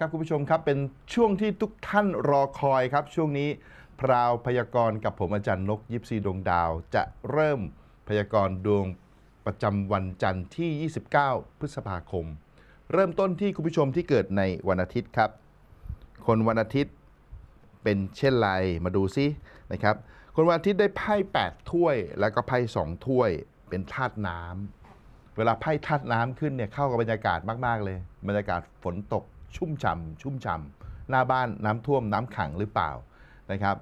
ครับคุณผู้ชมครับเป็นช่วงที่ทุกท่านรอคอยครับ ช่วงนี้พราวพยากรณ์กับผมอาจารย์นกยิปซีดวงดาว จะเริ่มพยากรณ์ดวงประจำวันจันทร์ที่ 29 พฤษภาคม เริ่มต้นที่คุณผู้ชมที่เกิดในวันอาทิตย์ครับ คนวันอาทิตย์เป็นเช่นไรมาดูซินะครับ คนวันอาทิตย์ได้ไพ่8ถ้วย แล้วก็ไพ่2ถ้วยเป็นธาตุน้ำเวลาไพ่ธาตุน้ำขึ้นเนี่ยเข้ากับบรรยากาศมาก ๆ เลย บรรยากาศฝนตก ชุ่มฉ่ำชุ่มฉ่ำหน้าบ้านน้ำท่วมน้ำขังหรือเปล่านะครับ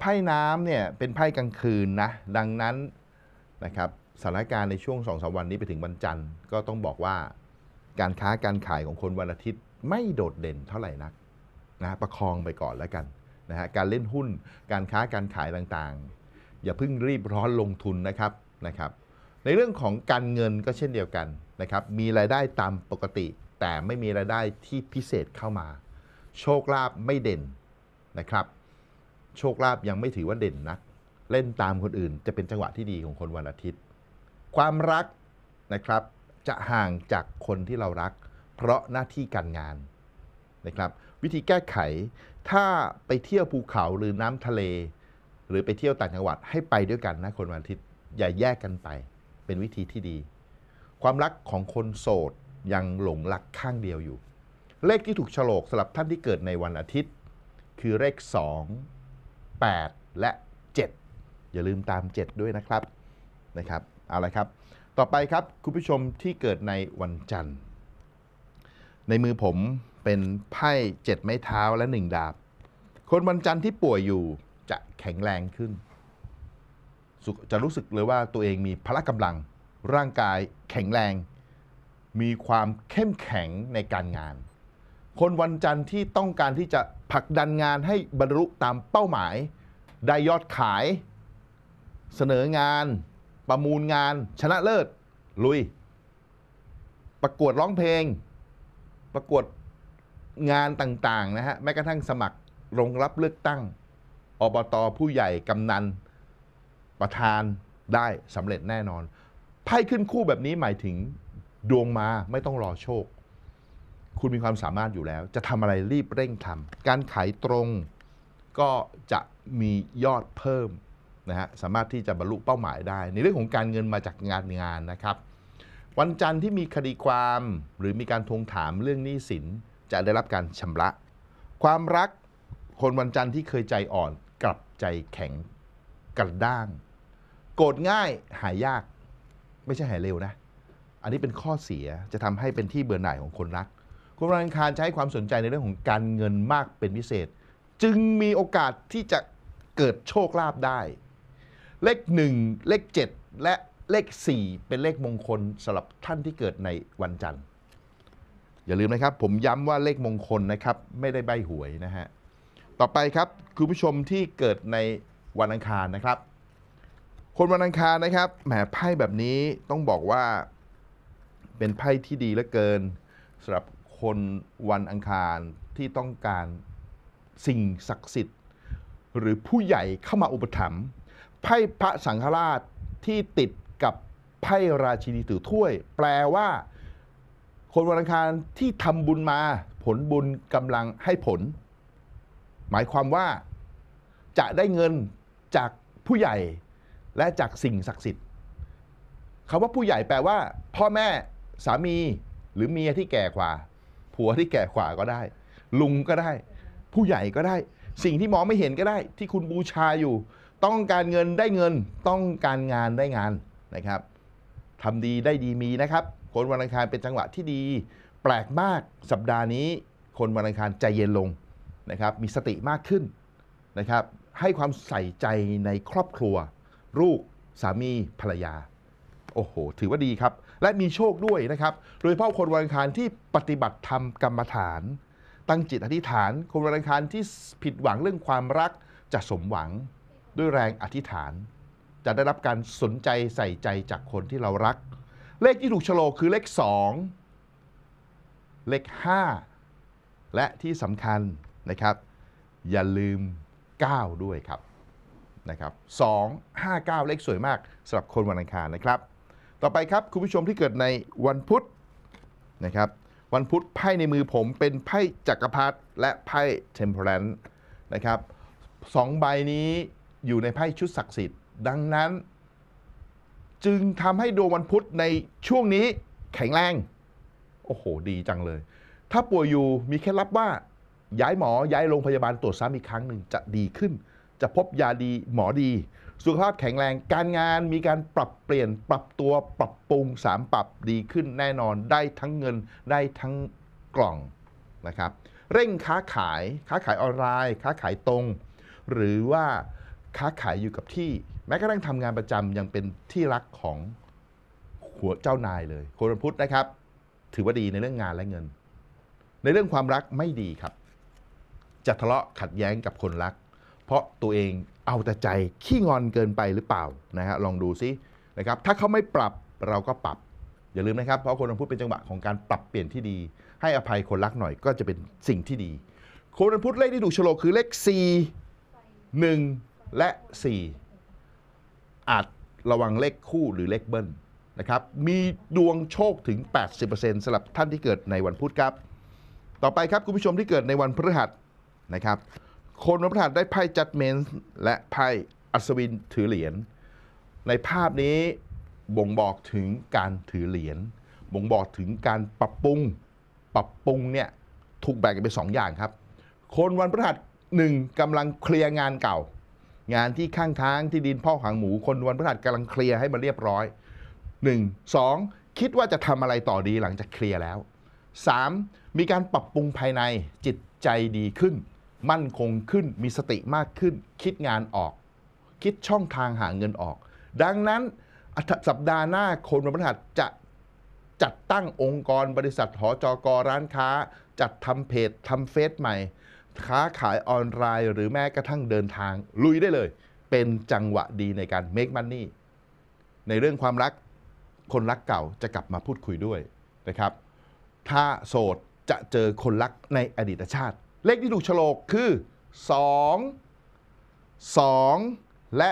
ไพ่น้ำเนี่ยเป็นไพ่กลางคืนนะดังนั้นนะครับสถานการณ์ในช่วง2องสวันนี้ไปถึงวันจันทร์ก็ต้องบอกว่าการค้าการขายของคนวันอาทิตย์ไม่โดดเด่นเท่าไหร่นักนะประคองไปก่อนแล้วกันนะฮะการเล่นหุ้นการค้าการขายต่างๆ อย่าเพิ่งรีบร้อนลงทุนนะครับนะครับ ในเรื่องของการเงินก็เช่นเดียวกันนะครับมีรายได้ตามปกติ แต่ไม่มีรายได้ที่พิเศษเข้ามา โชคลาภไม่เด่นนะครับ โชคลาภยังไม่ถือว่าเด่นนัก เล่นตามคนอื่นจะเป็นจังหวะที่ดีของคนวันอาทิตย์ ความรักนะครับจะห่างจากคนที่เรารัก เพราะหน้าที่การงานนะครับ วิธีแก้ไขถ้าไปเที่ยวภูเขาหรือน้ำทะเล หรือไปเที่ยวต่างจังหวัดให้ไปด้วยกันนะคนวันอาทิตย์อย่าแยกกันไป เป็นวิธีที่ดี ความรักของคนโสด ยังหลงรักข้างเดียวอยู่ เลขที่ถูกฉลกสำหรับท่านที่เกิดในวันอาทิตย์ คือเลข 2 8 และ 7 อย่าลืมตาม 7 ด้วยนะครับนะครับเอาละครับ ต่อไปครับคุณผู้ชมที่เกิดในวันจันทร์ ในมือผมเป็นไพ่เจ็ดไม้เท้าและหนึ่งดาบ คนวันจันทร์ที่ป่วยอยู่จะแข็งแรงขึ้น จะรู้สึกเลยว่าตัวเองมีพละกำลังร่างกายแข็งแรง มีความเข้มแข็งในการงาน คนวันจันทร์ที่ต้องการที่จะผลักดันงานให้บรรลุตามเป้าหมาย ได้ยอดขาย เสนองาน ประมูลงาน ชนะเลิศ ลุย ประกวดร้องเพลง ประกวดงานต่างๆนะฮะแม้กระทั่งสมัครลงรับเลือกตั้งอบตผู้ใหญ่กำนัน ประธานได้สำเร็จแน่นอนไพ่ขึ้นคู่แบบนี้หมายถึง ดวงมาไม่ต้องรอโชค คุณมีความสามารถอยู่แล้ว จะทำอะไรรีบเร่งทำการขายตรงก็จะมียอดเพิ่มนะฮะสามารถที่จะบรรลุเป้าหมายได้ ในเรื่องของการเงินมาจากงานงานนะครับ วันจันทร์ที่มีคดีความหรือมีการทวงถามเรื่องหนี้สินจะได้รับการชำระ ความรักคนวันจันทร์ที่เคยใจอ่อนกลับใจแข็งกระด้าง โกรธง่ายหายยาก ไม่ใช่หายเร็วนะ อันนี้เป็นข้อเสียจะทำให้เป็นที่เบื่อหน่ายของคนรักคนวันอังคารจะให้ความสนใจในเรื่องของการเงินมากเป็นพิเศษ จึงมีโอกาสที่จะเกิดโชคลาภได้ เลข 1 เลข 7 และเลข 4 เป็นเลขมงคลสำหรับท่านที่เกิดในวันจันทร์ อย่าลืมนะครับ ผมย้ำว่าเลขมงคลนะครับ ไม่ได้ใบหวยนะฮะ ต่อไปครับคุณผู้ชมที่เกิดในวันอังคารนะครับ คนวันอังคารนะครับแหมไพ่แบบนี้ต้องบอกว่า เป็นไพ่ที่ดีเหลือเกินสำหรับคนวันอังคารที่ต้องการสิ่งศักดิ์สิทธิ์ หรือผู้ใหญ่เข้ามาอุปถัมภ์ไพ่พระสังฆราชที่ติดกับไพ่ราชินีถือถ้วย แปลว่า คนวันอังคารที่ทำบุญมา ผลบุญกำลังให้ผล หมายความว่าจะได้เงินจากผู้ใหญ่และจากสิ่งศักดิ์สิทธิ์คำว่าผู้ใหญ่แปลว่า พ่อแม่ สามีหรือเมียที่แก่กว่า ผัวที่แก่กว่าก็ได้ ลุงก็ได้ ผู้ใหญ่ก็ได้ สิ่งที่มองไม่เห็นก็ได้ ที่คุณบูชาอยู่ ต้องการเงินได้เงิน ต้องการงานได้งานนะครับทำดีได้ดีมีนะครับคนวันอังคารเป็นจังหวะที่ดี แปลกมากสัปดาห์นี้ คนวันอังคารใจเย็นลงนะครับมีสติมากขึ้นนะครับให้ความใส่ใจในครอบครัว ลูกสามีภรรยา โอ้โห ถือว่าดีครับ และมีโชคด้วยนะครับ โดยเฉพาะคนวันอังคารที่ปฏิบัติธรรมกรรมฐาน ตั้งจิตอธิษฐาน คนวันอังคารที่ผิดหวังเรื่องความรักจะสมหวังด้วยแรงอธิษฐาน จะได้รับการสนใจใส่ใจจากคนที่เรารัก เลขที่ถูกโฉลกคือเลข 2 เลข 5 และที่สำคัญนะครับ อย่าลืม 9 ด้วยครับนะครับ2 5 9 เลขสวยมากสำหรับคนวันอังคารนะครับ ต่อไปครับคุณผู้ชมที่เกิดในวันพุธนะครับวันพุธไพ่ในมือผมเป็นไพ่จักรพรรดิและไพ่เทมเพลนนะครับสองใบนี้อยู่ในไพ่ชุดศักดิ์สิทธิ์ ดังนั้น จึงทำให้ดวงวันพุธในช่วงนี้แข็งแรง โอ้โห ดีจังเลย ถ้าป่วยอยู่มีเคล็ดลับว่า ย้ายหมอย้ายโรงพยาบาลตรวจซ้ำอีกครั้งหนึ่งจะดีขึ้น จะพบยาดีหมอดี สุขภาพแข็งแรง การงานมีการปรับเปลี่ยนปรับตัวปรับปรุงสามปรับดีขึ้นแน่นอนได้ทั้งเงินได้ทั้งกล่องนะครับ เร่งค้าขายค้าขายออนไลน์ ค้าขายตรง หรือว่าค้าขายอยู่กับที่ แม้กระทั่งทำงานประจำยังเป็นที่รักของหัวเจ้านายเลยคนพุธนะครับ ถือว่าดีในเรื่องงานและเงิน ในเรื่องความรักไม่ดีครับ จะทะเลาะขัดแย้งกับคนรัก เพราะตัวเอง เอาแต่ใจขี้งอนเกินไปหรือเปล่านะฮะลองดูซินะครับถ้าเขาไม่ปรับเราก็ปรับ อย่าลืมนะครับ เพราะคนวันพุธเป็นจังหวะของการปรับเปลี่ยนที่ดี ให้อภัยคนรักหน่อยก็จะเป็นสิ่งที่ดี คนวันพุธเลขที่ถูกโฉลกคือเลข 4 1 และ 4 อาจระวังเลขคู่หรือเลขเบิ้ลนะครับมีดวงโชคถึง 80%สำหรับท่านที่เกิดในวันพุธครับ ต่อไปครับคุณผู้ชมที่เกิดในวันพฤหัสนะครับ คนวันพฤหัสได้ไพ่ Judgment และไพ่อัศวินถือเหรียญ ในภาพนี้บ่งบอกถึงการถือเหรียญ บ่งบอกถึงการปรับปรุง ปรับปรุงเนี่ยถูกแบ่งเป็นสองอย่างครับ คนวันพฤหัสหนึ่งกำลังเคลียร์งานเก่า งานที่ข้างค้างที่ดินพ่อหางหมู คนวันพฤหัสกำลังเคลียร์ให้มันเรียบร้อย 1 2 คิดว่าจะทำอะไรต่อดีหลังจากเคลียร์แล้ว 3. มีการปรับปรุงภายในจิตใจดีขึ้น มั่นคงขึ้นมีสติมากขึ้น คิดงานออก คิดช่องทางหาเงินออก ดังนั้นอาทิตย์สัปดาห์หน้าคนวันพฤหัสจะจัดตั้งองค์กรบริษัทหอจกร้านค้า จัดทำเพจทำเฟซใหม่ ค้าขายออนไลน์ หรือแม้กระทั่งเดินทาง ลุยได้เลย เป็นจังหวะดีในการ make money ในเรื่องความรักคนรักเก่าจะกลับมาพูดคุยด้วยนะครับ ถ้าโสดจะเจอคนรักในอดีตชาติ เลขที่ถูกฉลกคือ 2 2 และ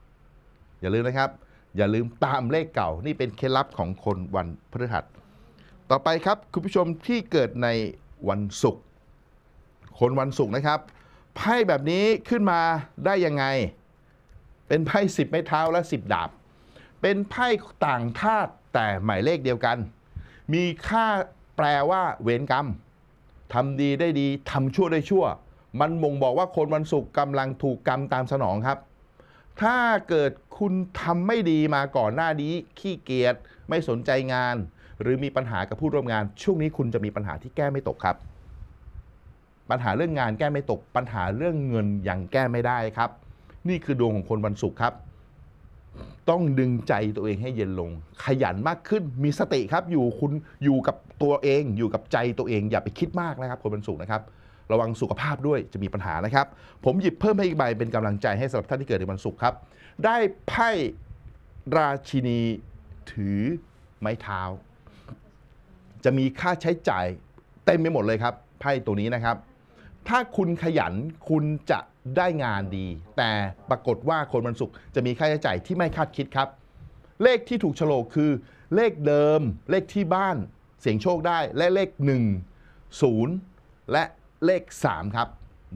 1 อย่าลืมนะครับ อย่าลืมตามเลขเก่านี่เป็นเคล็ดลับของคนวันพฤหัส ต่อไปครับคุณผู้ชมที่เกิดในวันศุกร์คนวันศุกร์นะครับไพ่แบบนี้ขึ้นมาได้ยังไง เป็นไพ่สิบไม้เท้าและสิบดาบ เป็นไพ่ต่างธาตุแต่หมายเลขเดียวกัน มีค่าแปลว่าเวรกรรม ทำดีได้ดีทำชั่วได้ชั่ว มันบ่งบอกว่าคนวันศุกร์กำลังถูกกรรมตามสนองครับ ถ้าเกิดคุณทำไม่ดีมาก่อนหน้านี้ ขี้เกียจไม่สนใจงาน หรือมีปัญหากับผู้ร่วมงาน ช่วงนี้คุณจะมีปัญหาที่แก้ไม่ตกครับ ปัญหาเรื่องงานแก้ไม่ตก ปัญหาเรื่องเงินยังแก้ไม่ได้ครับ นี่คือดวงของคนวันศุกร์ครับ ต้องดึงใจตัวเองให้เย็นลง ขยันมากขึ้นมีสติครับ อยู่คุณอยู่กับตัวเองอยู่กับใจตัวเองอย่าไปคิดมากนะครับคนวันศุกนะครับ ระวังสุขภาพด้วยจะมีปัญหานะครับ ผมหยิบเพิ่มให้อีกใบเป็นกำลังใจให้สำหรับท่านที่เกิดในวันศุกร์ครับ ได้ไพ่ราชินีถือไม้เท้า จะมีค่าใช้จ่ายเต็มไปหมดเลยครับ ไพ่ตัวนี้นะครับ ถ้าคุณขยันคุณจะได้งานดี แต่ปรากฏว่าคนวันศุกร์จะมีค่าใช้จ่ายที่ไม่คาดคิดครับ เลขที่ถูกโฉลกคือ เลขเดิม เลขที่บ้าน เสียงโชคได้และเลข 1 0 และเลข 3 ครับ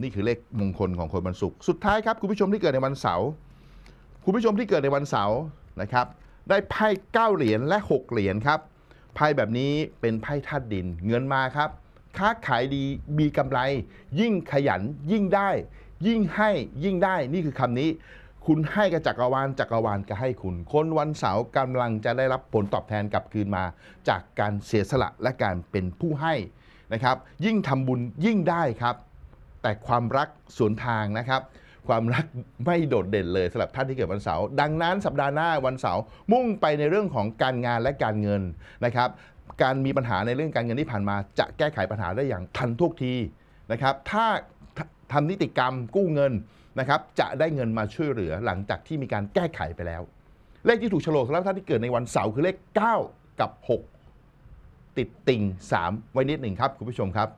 นี่คือเลขมงคลของคนวันศุกร์สุดท้ายครับคุณผู้ชมที่เกิดในวันเสาร์คุณผู้ชมที่เกิดในวันเสาร์นะครับ ได้ไพ่9เหรียญและ 6 เหรียญครับไพ่แบบนี้เป็นไพ่ธาตุดินเงินมาครับ ค้าขายดีมีกำไร ยิ่งขยันยิ่งได้ ยิ่งให้ยิ่งได้นี่คือคำนี้ คุณให้กับจักรวาลจักรวาลก็ให้คุณ คนวันเสาร์กำลังจะได้รับผลตอบแทนกลับคืนมา จากการเสียสละและการเป็นผู้ให้นะครับ ยิ่งทำบุญยิ่งได้ครับ แต่ความรักสวนทางนะครับความรักไม่โดดเด่นเลยสำหรับท่านที่เกิดวันเสาร์ดังนั้นสัปดาห์หน้าวันเสาร์มุ่งไปในเรื่องของการงานและการเงินนะครับ การมีปัญหาในเรื่องการเงินที่ผ่านมา จะแก้ไขปัญหาได้อย่างทันท่วงทีนะครับ ถ้าทำนิติกรรมกู้เงินนะครับจะได้เงินมาช่วยเหลือหลังจากที่มีการแก้ไขไปแล้ว เลขที่ถูกโฉลกสำหรับท่านที่เกิดในวันเสาร์คือเลข 9 กับ 6 ติดติ่ง 3 ไว้นิดหนึ่งครับคุณผู้ชมครับ